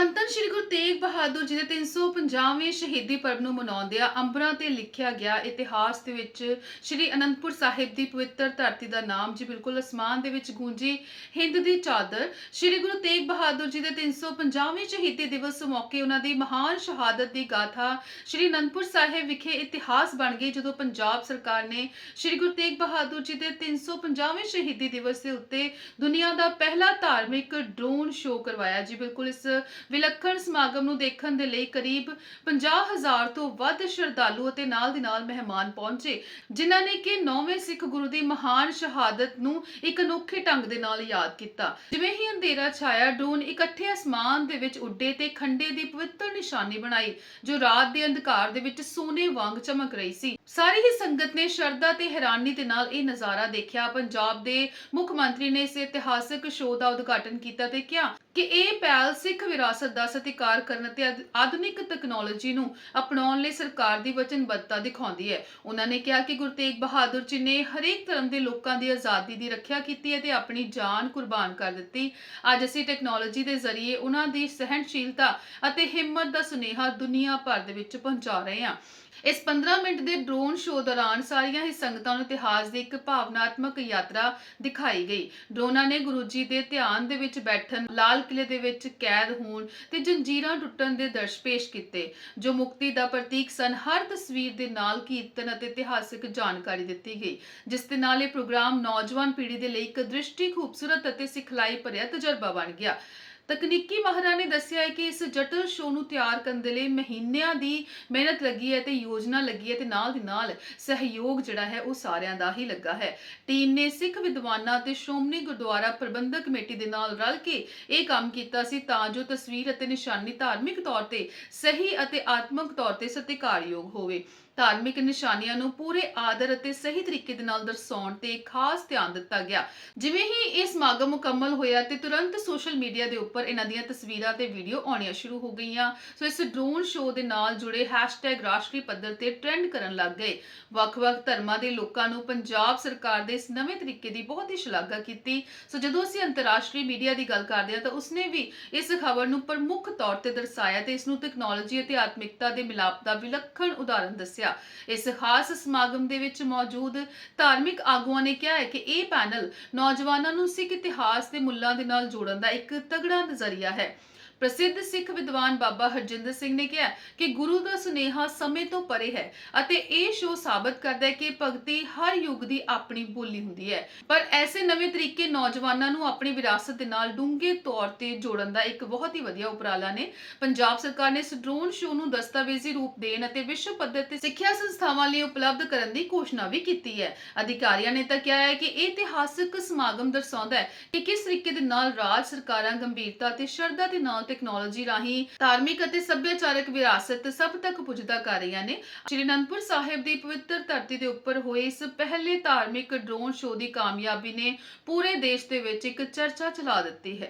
ਧੰਨ ਧੰਨ ਸ਼੍ਰੀ ਗੁਰੂ ਤੇਗ ਬਹਾਦਰ ਜੀ ਦੇ 350ਵੇਂ ਸ਼ਹੀਦੀ ਪਰਬ ਨੂੰ ਮਨਾਉਂਦਿਆਂ ਅੰਬਰਾਂ ਤੇ ਲਿਖਿਆ ਗਿਆ ਇਤਿਹਾਸ ਦੇ ਵਿੱਚ ਸ਼੍ਰੀ ਅਨੰਦਪੁਰ ਸਾਹਿਬ ਦੀ ਪਵਿੱਤਰ ਧਰਤੀ ਦਾ ਨਾਮ ਜੀ ਬਿਲਕੁਲ ਅਸਮਾਨ ਦੇ ਵਿੱਚ ਗੂੰਜੀ ਹਿੰਦ ਦੀ ਚਾਦਰ। ਸ਼੍ਰੀ ਗੁਰੂ ਤੇਗ ਬਹਾਦਰ ਜੀ ਦੇ 350ਵੇਂ ਸ਼ਹੀਦੀ ਦਿਵਸ ਮੌਕੇ ਉਹਨਾਂ ਦੀ ਮਹਾਨ ਸ਼ਹਾਦਤ ਦੀ ਗਾਥਾ ਸ਼੍ਰੀ ਅਨੰਦਪੁਰ ਸਾਹਿਬ ਵਿਖੇ ਇਤਿਹਾਸ ਬਣ ਗਈ, ਜਦੋਂ ਪੰਜਾਬ ਸਰਕਾਰ ਨੇ ਸ਼੍ਰੀ ਗੁਰੂ ਤੇਗ ਬਹਾਦਰ ਜੀ ਦੇ 350ਵੇਂ ਸ਼ਹੀਦੀ ਦਿਵਸ ਦੇ ਉੱਤੇ ਦੁਨੀਆ ਦਾ ਪਹਿਲਾ ਧਾਰਮਿਕ ਡਰੋਨ ਸ਼ੋਅ ਕਰਵਾਇਆ। ਜੀ ਬਿਲਕੁਲ ਇਸ ਵਿਲੱਖਣ ਸਮਾਗਮ ਨੂੰ ਦੇਖਣ ਦੇ ਲਈ ਕਰੀਬ 50000 ਤੋਂ ਵੱਧ ਸ਼ਰਧਾਲੂ ਅਤੇ ਨਾਲ ਦੀ ਨਾਲ ਮਹਿਮਾਨ ਪਹੁੰਚੇ, ਜਿਨ੍ਹਾਂ ਨੇ ਕਿ ਨੌਵੇਂ ਸਿੱਖ ਗੁਰੂ ਦੀ ਮਹਾਨ ਸ਼ਹਾਦਤ ਨੂੰ ਇੱਕ ਅਨੋਖੇ ਢੰਗ ਦੇ ਨਾਲ ਯਾਦ ਕੀਤਾ। ਜਿਵੇਂ ਹੀ ਅੰਧੇਰਾ ਛਾਇਆ, ਡਰੋਨ ਇਕੱਠੇ ਅਸਮਾਨ ਦੇ ਵਿੱਚ ਉੱਡੇ ਤੇ ਖੰਡੇ ਦੀ ਪਵਿੱਤਰ ਨਿਸ਼ਾਨੀ ਬਣਾਈ, ਜੋ ਰਾਤ ਦੇ ਅੰਧਕਾਰ ਦੇ ਵਿੱਚ ਸੋਨੇ ਵਾਂਗ ਚਮਕ ਰਹੀ ਸੀ। ਸਾਰੀ ਹੀ ਸੰਗਤ ਨੇ ਸ਼ਰਧਾ ਤੇ ਹੈਰਾਨੀ ਦੇ ਨਾਲ ਇਹ ਨਜ਼ਾਰਾ ਦੇਖਿਆ। ਪੰਜਾਬ ਦੇ ਮੁੱਖ ਮੰਤਰੀ ਨੇ ਇਸ ਇਤਿਹਾਸਕ ਸ਼ੋਅ ਦਾ ਉਦਘਾਟਨ ਕੀਤਾ ਤੇ ਕਿਹਾ ਕਿ ਇਹ ਪਹਿਲ ਸਿੱਖ ਵਿਰਾਸਤ ਦਾ ਸਤਿਕਾਰ ਕਰਨ ਅਤੇ ਆਧੁਨਿਕ ਤਕਨਾਲੋਜੀ ਨੂੰ ਅਪਣਾਉਣ ਲਈ ਸਰਕਾਰ ਦੀ ਵਚਨਬੱਧਤਾ ਦਿਖਾਉਂਦੀ ਹੈ। ਉਹਨਾਂ ਨੇ ਕਿਹਾ ਕਿ ਗੁਰੂ ਤੇਗ ਬਹਾਦਰ ਜੀ ਨੇ ਹਰੇਕ ਧਰਮ ਦੇ ਲੋਕਾਂ ਦੀ ਆਜ਼ਾਦੀ ਦੀ ਰੱਖਿਆ ਕੀਤੀ ਹੈ ਤੇ ਆਪਣੀ ਜਾਨ ਕੁਰਬਾਨ ਕਰ ਦਿੱਤੀ। ਅੱਜ ਅਸੀਂ ਟੈਕਨੋਲੋਜੀ ਦੇ ਜ਼ਰੀਏ ਉਹਨਾਂ ਦੀ ਸਹਿਣਸ਼ੀਲਤਾ ਅਤੇ ਹਿੰਮਤ ਦਾ ਸੁਨੇਹਾ ਦੁਨੀਆ ਭਰ ਦੇ ਵਿੱਚ ਪਹੁੰਚਾ ਰਹੇ ਹਾਂ। ਇਸ 15 ਮਿੰਟ ਦੇ ਡਰੋਨ ਸ਼ੋਅ ਦੌਰਾਨ ਸਾਰੀਆਂ ਹੀ ਸੰਗਤਾਂ ਨੂੰ ਇਤਿਹਾਸ ਦੀ ਇੱਕ ਭਾਵਨਾਤਮਕ ਯਾਤਰਾ ਦਿਖਾਈ ਗਈ। ਡਰੋਨਾਂ ਨੇ ਗੁਰੂ ਜੀ ਦੇ ਧਿਆਨ ਦੇ ਵਿੱਚ ਬੈਠਣ, ਲਾਲ ਕਿਲੇ ਦੇ ਵਿੱਚ ਕੈਦ ਹੋਣ ਤੇ ਜੰਜੀਰਾਂ ਟੁੱਟਣ ਦੇ ਦਰਸ਼ ਪੇਸ਼ ਕੀਤੇ, ਜੋ ਮੁਕਤੀ ਦਾ ਪ੍ਰਤੀਕ ਸਨ, ਹਰ ਤਸਵੀਰ ਦੇ ਨਾਲ ਕੀਰਤਨ ਅਤੇ ਇਤਿਹਾਸਕ ਜਾਣਕਾਰੀ ਦਿੱਤੀ ਗਈ, ਜਿਸ ਦੇ ਨਾਲ ਇਹ ਪ੍ਰੋਗਰਾਮ ਨੌਜਵਾਨ ਪੀੜ੍ਹੀ ਦੇ ਲਈ ਇੱਕ ਦ੍ਰਿਸ਼ਟੀ ਖੂਬਸੂਰਤ ਅਤੇ ਸਿਖਲਾਈ ਭਰਿਆ ਤਜਰਬਾ ਬਣ ਗਿਆ। ਤਕਨੀਕੀ ਮਾਹਰਾਂ ਨੇ ਦੱਸਿਆ ਹੈ ਕਿ ਇਸ ਜਟਲ ਸ਼ੋਅ ਨੂੰ ਤਿਆਰ ਕਰਨ ਦੇ ਲਈ ਮਹੀਨਿਆਂ ਦੀ ਮਿਹਨਤ ਲੱਗੀ ਹੈ ਤੇ ਯੋਜਨਾ ਲੱਗੀ ਹੈ ਤੇ ਨਾਲ ਦੀ ਨਾਲ ਸਹਿਯੋਗ ਜਿਹੜਾ ਹੈ ਉਹ ਸਾਰਿਆਂ ਦਾ ਹੀ ਲੱਗਾ ਹੈ। ਟੀਮ ਨੇ ਸਿੱਖ ਵਿਦਵਾਨਾਂ ਤੇ ਸ਼੍ਰੋਮਣੀ ਗੁਰਦੁਆਰਾ ਪ੍ਰਬੰਧਕ ਕਮੇਟੀ ਦੇ ਨਾਲ ਰਲ ਕੇ ਇਹ ਕੰਮ ਕੀਤਾ ਸੀ ਤਾਂ ਜੋ ਤਸਵੀਰ ਅਤੇ ਨਿਸ਼ਾਨੀ ਧਾਰਮਿਕ ਤੌਰ ਤੇ ਸਹੀ ਅਤੇ ਆਤਮਿਕ ਤੌਰ ਤੇ ਸਤਿਕਾਰਯੋਗ ਹੋਵੇ। ਧਾਰਮਿਕ ਨਿਸ਼ਾਨੀਆਂ ਨੂੰ ਪੂਰੇ ਆਦਰ ਅਤੇ ਸਹੀ ਤਰੀਕੇ ਦੇ ਨਾਲ ਦਰਸਾਉਣ ਤੇ ਖਾਸ ਧਿਆਨ ਦਿੱਤਾ ਗਿਆ। ਜਿਵੇਂ ਹੀ ਇਹ ਸਮਾਗਮ ਮੁਕੰਮਲ ਹੋਇਆ ਤੇ ਤੁਰੰਤ ਸੋਸ਼ਲ ਮੀਡੀਆ ਦੇ ਉੱਪਰ ਇਹਨਾਂ ਦੀਆਂ ਤਸਵੀਰਾਂ ਤੇ ਵੀਡੀਓ ਆਉਣੀਆਂ ਸ਼ੁਰੂ ਹੋ ਗਈਆਂ, ਸੋ ਇਸ ਡਰੋਨ ਸ਼ੋਅ ਦੇ ਨਾਲ ਜੁੜੇ ਹੈਸ਼ਟੈਗ ਰਾਸ਼ਟਰੀ ਪੱਧਰ ਤੇ ਟ੍ਰੈਂਡ ਕਰਨ ਲੱਗ ਗਏ। ਵੱਖ-ਵੱਖ ਧਰਮਾਂ ਦੇ ਲੋਕਾਂ ਨੂੰ ਪੰਜਾਬ ਸਰਕਾਰ ਦੇ ਇਸ ਨਵੇਂ ਤਰੀਕੇ ਦੀ ਬਹੁਤ ਹੀ ਸ਼ਲਾਘਾ ਕੀਤੀ। ਸੋ ਜਦੋਂ ਅਸੀਂ ਅੰਤਰਰਾਸ਼ਟਰੀ ਮੀਡੀਆ ਦੀ ਗੱਲ ਕਰਦੇ ਹਾਂ ਤਾਂ ਉਸਨੇ ਵੀ ਇਸ ਖਬਰ ਨੂੰ ਪ੍ਰਮੁੱਖ ਤੌਰ ਤੇ ਦਰਸਾਇਆ ਤੇ ਇਸ ਨੂੰ ਟੈਕਨੋਲੋਜੀ ਅਤੇ ਆਤਮਿਕਤਾ ਦੇ ਮਿਲਾਪ ਦਾ ਵਿਲੱਖਣ ਉਦਾਹਰਣ ਦੱਸਿਆ। ਇਸ ਖਾਸ ਸਮਾਗਮ ਦੇ ਵਿੱਚ ਮੌਜੂਦ ਧਾਰਮਿਕ ਆਗੂਆਂ ਨੇ ਕਿਹਾ ਹੈ ਕਿ ਇਹ ਪੈਨਲ ਨੌਜਵਾਨਾਂ ਨੂੰ ਸਿੱਖ ਇਤਿਹਾਸ ਦੇ ਮੁੱਲਾਂ ਦੇ ਨਾਲ ਜੋੜਨ ਦਾ ਇੱਕ ਤਗੜਾ ਨਜ਼ਰੀਆ ਹੈ। ਪ੍ਰਸਿੱਧ ਸਿੱਖ ਵਿਦਵਾਨ ਬਾਬਾ ਹਰਜਿੰਦਰ ਸਿੰਘ ਨੇ ਕਿਹਾ ਕਿ ਗੁਰੂ ਦਾ ਸੁਨੇਹਾ ਸਮੇਂ ਤੋਂ ਪਰੇ ਹੈ ਅਤੇ ਇਹ ਸ਼ੋਅ ਸਾਬਤ ਕਰਦਾ ਹੈ ਕਿ ਭਗਤੀ ਹਰ ਯੁੱਗ ਦੀ ਆਪਣੀ ਬੋਲੀ ਹੁੰਦੀ ਹੈ। ਪਰ ਐਸੇ ਨਵੇਂ ਤਰੀਕੇ ਨੌਜਵਾਨਾਂ ਨੂੰ ਆਪਣੀ ਵਿਰਾਸਤ ਦੇ ਨਾਲ ਡੂੰਘੇ ਤੌਰ ਤੇ ਜੋੜਨ ਦਾ ਇੱਕ ਬਹੁਤ ਹੀ ਵਧੀਆ ਉਪਰਾਲਾ ਨੇ। ਪੰਜਾਬ ਸਰਕਾਰ ਨੇ ਇਸ ਡਰੋਨ ਸ਼ੋਅ ਨੂੰ ਦਸਤਾਵੇਜ਼ੀ ਰੂਪ ਦੇਣ ਅਤੇ ਵਿਸ਼ਵ ਪੱਧਰ ਤੇ ਸਿੱਖਿਆ ਸੰਸਥਾਵਾਂ ਲਈ ਉਪਲਬਧ ਕਰਨ ਦੀ ਘੋਸ਼ਣਾ ਵੀ ਕੀਤੀ ਹੈ। ਅਧਿਕਾਰੀਆਂ ਨੇ ਤਾਂ ਕਿਹਾ ਹੈ ਕਿ ਇਹ ਇਤਿਹਾਸਕ ਸਮਾਗਮ ਦਰਸਾਉਂਦਾ ਹੈ ਕਿ ਕਿਸ ਤਰੀਕੇ ਦੇ ਨਾਲ ਰਾਜ ਸਰਕਾਰਾਂ ਗੰਭੀਰਤਾ ਤੇ ਸ਼ਰਧਾ ਦੇ ਨਾਲ ਟੈਕਨੋਲੋਜੀ ਰਾਹੀਂ ਧਾਰਮਿਕ ਅਤੇ ਸੱਭਿਆਚਾਰਕ ਵਿਰਾਸਤ ਸਭ ਤੱਕ ਪੁੱਜਦਾ ਕਰ ਰਹੀਆਂ ਨੇ। ਸ਼੍ਰੀ ਅਨੰਦਪੁਰ ਸਾਹਿਬ ਦੀ ਪਵਿੱਤਰ ਧਰਤੀ ਦੇ ਉੱਪਰ ਹੋਏ ਇਸ ਪਹਿਲੇ ਧਾਰਮਿਕ ਡਰੋਨ ਸ਼ੋਅ ਦੀ ਕਾਮਯਾਬੀ ਨੇ ਪੂਰੇ ਦੇਸ਼ ਦੇ ਵਿੱਚ ਇੱਕ ਚਰਚਾ ਚਲਾ ਦਿੱਤੀ ਹੈ।